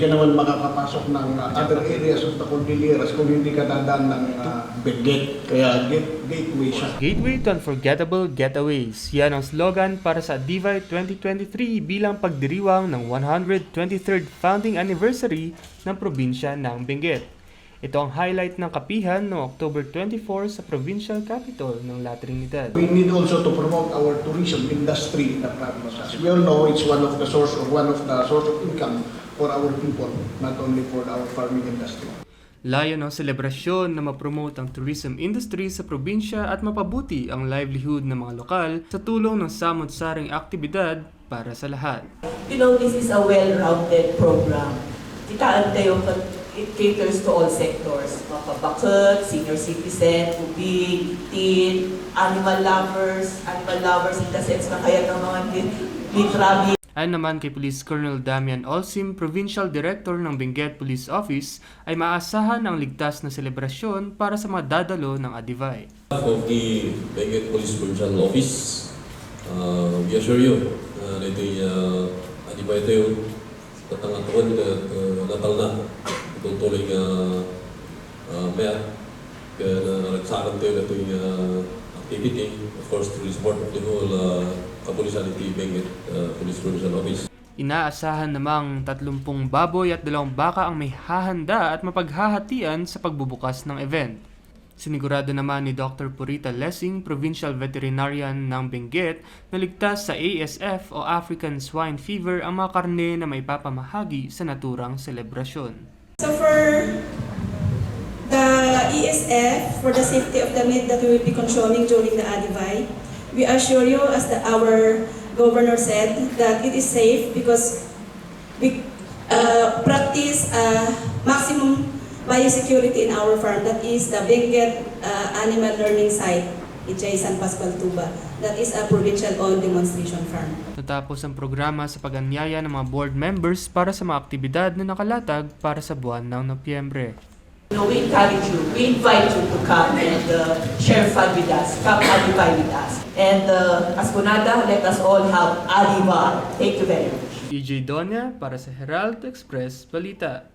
ka naman makakapasok ng uh, other areas of the Cordilleras kung hindi ka dadaan ng uh, Benguet. Kaya gate, gateway siya. Gateway to Unforgettable Getaways. Yan ang slogan para sa Divide 2023 bilang pagdiriwang ng 123rd founding anniversary ng probinsya ng Benguet. Ito ang highlight ng kapihan noong October 24 sa provincial capital ng La Trinidad. We need also to promote our tourism industry in the province. As we all know, it's one of the source or one of the source of income for our people, not only for our farming industry. Layo ng selebrasyon na mapromote ang tourism industry sa probinsya at mapabuti ang livelihood ng mga lokal sa tulong ng samot-saring aktibidad para sa lahat. You know, this is a well-rounded program. Kitaan kayo, it caters to all sectors. Mga kabakot, senior citizen, ubig, teen, animal lovers, animal lovers in the sense na kaya ng mga lit- literally Ayon naman kay Police Colonel Damian Olsim, Provincial Director ng Benguet Police Office, ay maasahan ang ligtas na selebrasyon para sa mga dadalo ng Adivay. of the Benguet Police Provincial Office, uh, we assure you na uh, ito'y uh, adibay tayo tatangatuan at uh, natal na tutuloy nga uh, maya kaya na nagsakan tayo na ito'y uh, activity of course through the support of the whole uh, kapulisan iti Benguet uh, Police Provincial Office. Inaasahan namang 30 baboy at dalawang baka ang may hahanda at mapaghahatian sa pagbubukas ng event. Sinigurado naman ni Dr. Purita Lessing, Provincial Veterinarian ng Benguet, na ligtas sa ASF o African Swine Fever ang mga karne na may papamahagi sa naturang selebrasyon. So for the ESF, for the safety of the meat that we will be consuming during the Adivai, we assure you, as the, our governor said, that it is safe because we uh, practice uh, maximum biosecurity in our farm. That is the Benguet uh, Animal Learning Site, Ichay San Pascual Tuba. That is a provincial-owned demonstration farm. Natapos ang programa sa pag-anyaya ng mga board members para sa mga aktibidad na nakalatag para sa buwan ng Nobyembre. You know, we encourage you, we invite you to come and uh, share fun with us, come Adivai with us. And uh, as Bunada, let us all have Adiva. Thank you very much. EJ Donya para sa Herald Express Balita.